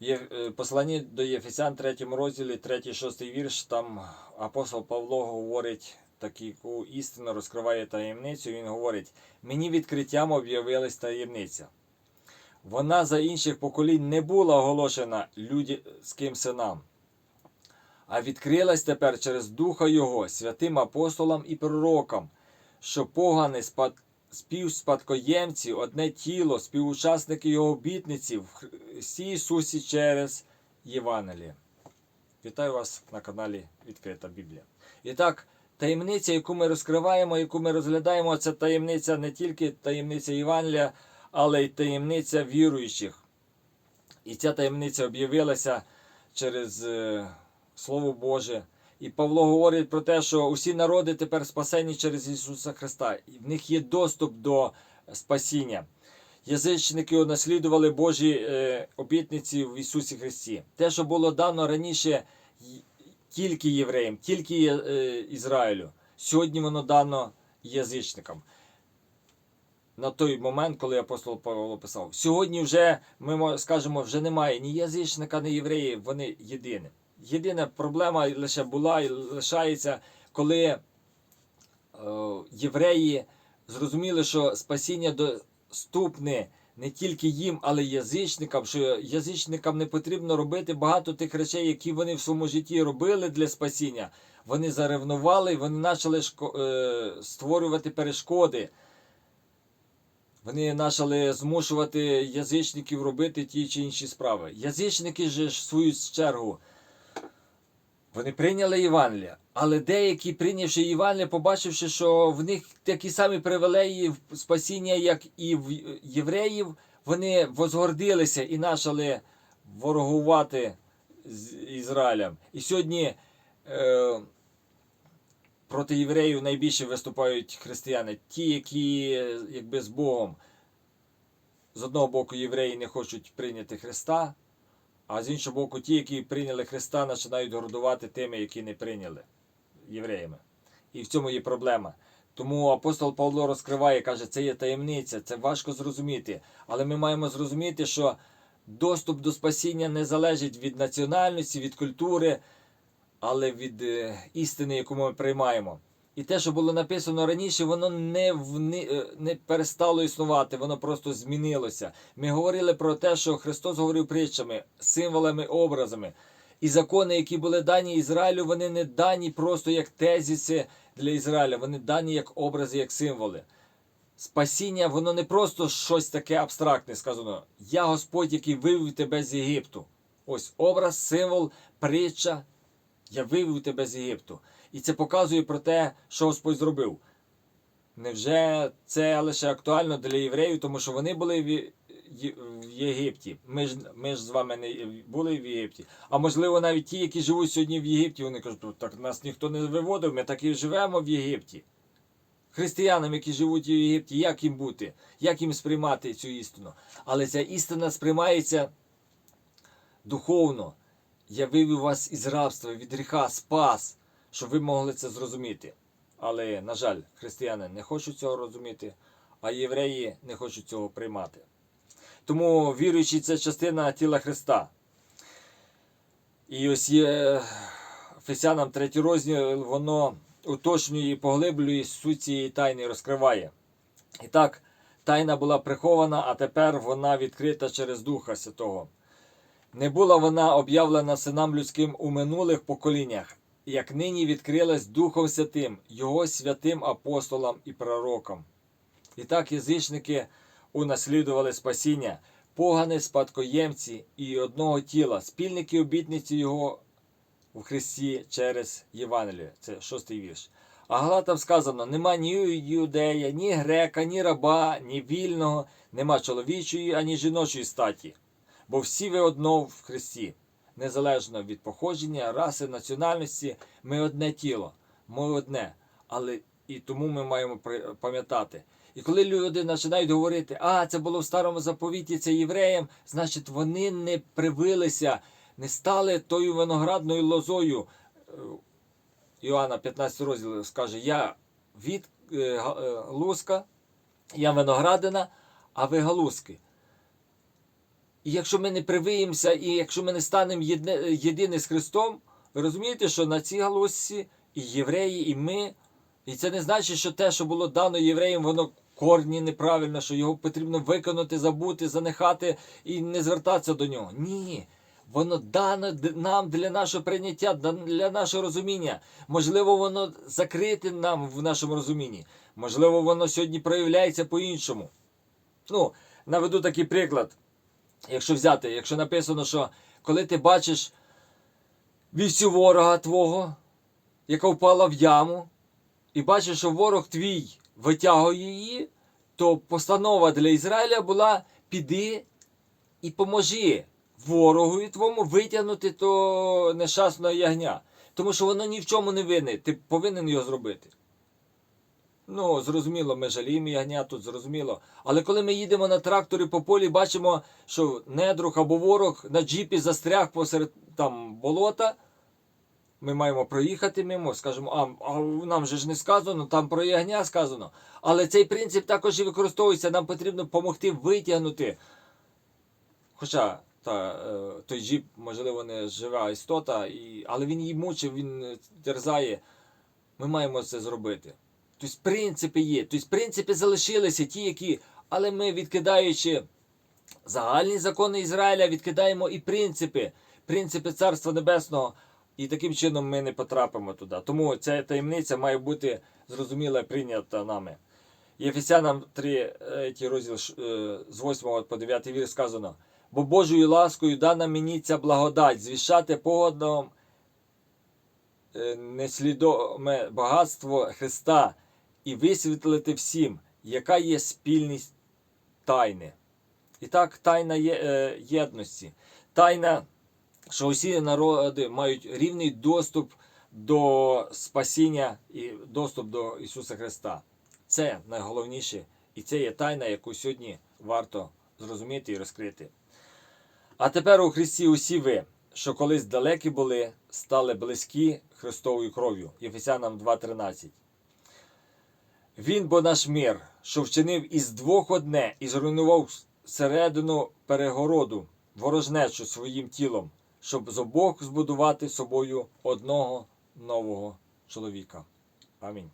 Є, е, Посланні до Єфесян, 3 розділі, 3-6 вірш, там апостол Павло говорить таку істину, розкриває таємницю. Він говорить: мені відкриттям об'явилась таємниця. Вона за інших поколінь не була оголошена людським синам, а відкрилась тепер через Духа Його, святим апостолам і пророкам, що погани спад... співспадкоємці, одне тіло, співучасники Його обітниці в Христі Ісусі через Євангеліє. Вітаю вас на каналі Відкрита Біблія. І так, таємниця, яку ми розкриваємо, яку ми розглядаємо, це таємниця не тільки таємниця Євангелія, але й таємниця віруючих. І ця таємниця об'явилася через е, Слово Боже. І Павло говорить про те, що усі народи тепер спасені через Ісуса Христа. І в них є доступ до спасіння. Язичники унаслідували Божі е, обітниці в Ісусі Христі. Те, що було дано раніше тільки євреям, тільки е, Ізраїлю, сьогодні воно дано язичникам. На той момент, коли апостол Павло писав, сьогодні вже ми скажемо, вже немає ні язичника, ні євреїв, вони єдині. Єдина проблема лише була і лишається, коли е, євреї зрозуміли, що спасіння доступне не тільки їм, але й язичникам, що язичникам не потрібно робити багато тих речей, які вони в своєму житті робили для спасіння. Вони заревнували і вони почали е, створювати перешкоди. Вони почали змушувати язичників робити ті чи інші справи. Язичники ж в свою чергу. Вони прийняли Євангелія, але деякі, прийнявши Євангелія, побачивши, що в них такі самі привілеї спасіння, як і в євреїв, вони возгордилися і почали ворогувати з Ізраїлем. І сьогодні е, проти євреїв найбільше виступають християни, ті, які якби з Богом. З одного боку, євреї не хочуть прийняти Христа, а з іншого боку, ті, які прийняли Христа, починають гордувати тими, які не прийняли євреями. І в цьому є проблема. Тому апостол Павло розкриває, каже, це є таємниця, це важко зрозуміти. Але ми маємо зрозуміти, що доступ до спасіння не залежить від національності, від культури, але від е, істини, яку ми приймаємо. І те, що було написано раніше, воно не, вни, е, не перестало існувати, воно просто змінилося. Ми говорили про те, що Христос говорив притчами, символами, образами. І закони, які були дані Ізраїлю, вони не дані просто як тезіси для Ізраїля, вони дані як образи, як символи. Спасіння, воно не просто щось таке абстрактне сказано. Я Господь, який вивів тебе з Єгипту. Ось образ, символ, притча. Я вивів тебе з Єгипту. І це показує про те, що Господь зробив. Невже це лише актуально для євреїв, тому що вони були в, Єгипті. Ми ж, ми ж з вами не були в Єгипті. А можливо, навіть ті, які живуть сьогодні в Єгипті, вони кажуть, «Ну, так нас ніхто не виводив, ми так і живемо в Єгипті. Християнам, які живуть в Єгипті, як їм бути, як їм сприймати цю істину. Але ця істина сприймається духовно. Я вивів вас із рабства, від гріха, спас, щоб ви могли це зрозуміти. Але, на жаль, християни не хочуть цього розуміти, а євреї не хочуть цього приймати. Тому віруючий це частина тіла Христа. І ось є Ефесянам 3 розділ, воно уточнює і поглиблює суть цієї тайни розкриває. І так, тайна була прихована, а тепер вона відкрита через Духа Святого. Не була вона об'явлена синам людським у минулих поколіннях, як нині відкрилась Духом Святим, Його святим апостолам і пророкам. І так язичники унаслідували спасіння, погани спадкоємці і одного тіла, спільники обітниці Його в Христі через Євангеліє. Це шостий вірш. А Галатам сказано: нема ні юдея, ні грека, ні раба, ні вільного, нема чоловічої, ані жіночої статі. Бо всі ви одно в Христі, незалежно від походження, раси, національності, ми одне тіло, ми одне. Але і тому ми маємо пам'ятати. І коли люди починають говорити, а це було в старому заповіті, це євреям, значить вони не привилися, не стали тою виноградною лозою. Е, Іоанна 15 розділ скаже: Я від е, е, луска, я виноградина, а ви галузки. І якщо ми не привиємося, і якщо ми не станемо єдині з Христом, ви розумієте, що на цій галузі і євреї, і ми. І це не значить, що те, що було дано євреям, воно корні неправильно, що його потрібно виконати, забути, занехати і не звертатися до нього. Ні. Воно дано нам для нашого прийняття, для нашого розуміння. Можливо, воно закрите нам в нашому розумінні. Можливо, воно сьогодні проявляється по-іншому. Ну, наведу такий приклад. Якщо взяти, якщо написано, що коли ти бачиш вівцю ворога твого, яка впала в яму, і бачиш, що ворог твій витягує її, то постанова для Ізраїля була піди і поможи ворогові твому витягнути то нещасного ягня. Тому що воно ні в чому не винне. Ти повинен його зробити. Ну, зрозуміло, ми жаліємо ягня, тут зрозуміло. Але коли ми їдемо на тракторі по полі, бачимо, що недруг або ворог на джіпі застряг посеред там болота. Ми маємо проїхати мимо, скажемо, а, а нам же ж не сказано, там про ягня сказано. Але цей принцип також і використовується. Нам потрібно допомогти витягнути. Хоча та, е, той джіп, можливо, не жива істота, і, але він її мучив, він терзає. Ми маємо це зробити. Тобто принципи є. Тобто принципи залишилися ті, які. Але ми, відкидаючи загальні закони Ізраїля, відкидаємо і принципи, принципи Царства Небесного. І таким чином ми не потрапимо туди. Тому ця таємниця має бути зрозуміла і прийнята нами. Єфесянам 3, е, розділ е, з 8 по 9 вірш сказано: Бо Божою ласкою дана мені ця благодать звіщати погодом е, неслідоме багатство Христа і висвітлити всім, яка є спільність тайни. І так, тайна е, єдності. Тайна, що усі народи мають рівний доступ до спасіння і доступ до Ісуса Христа. Це найголовніше, і це є тайна, яку сьогодні варто зрозуміти і розкрити. А тепер у Христі усі ви, що колись далекі були, стали близькі Христовою кров'ю. Єфесянам 2.13. Він бо наш мир, що вчинив із двох одне і зруйнував середину перегороду, ворожнечу своїм тілом, щоб з обох збудувати собою одного нового чоловіка. Амінь.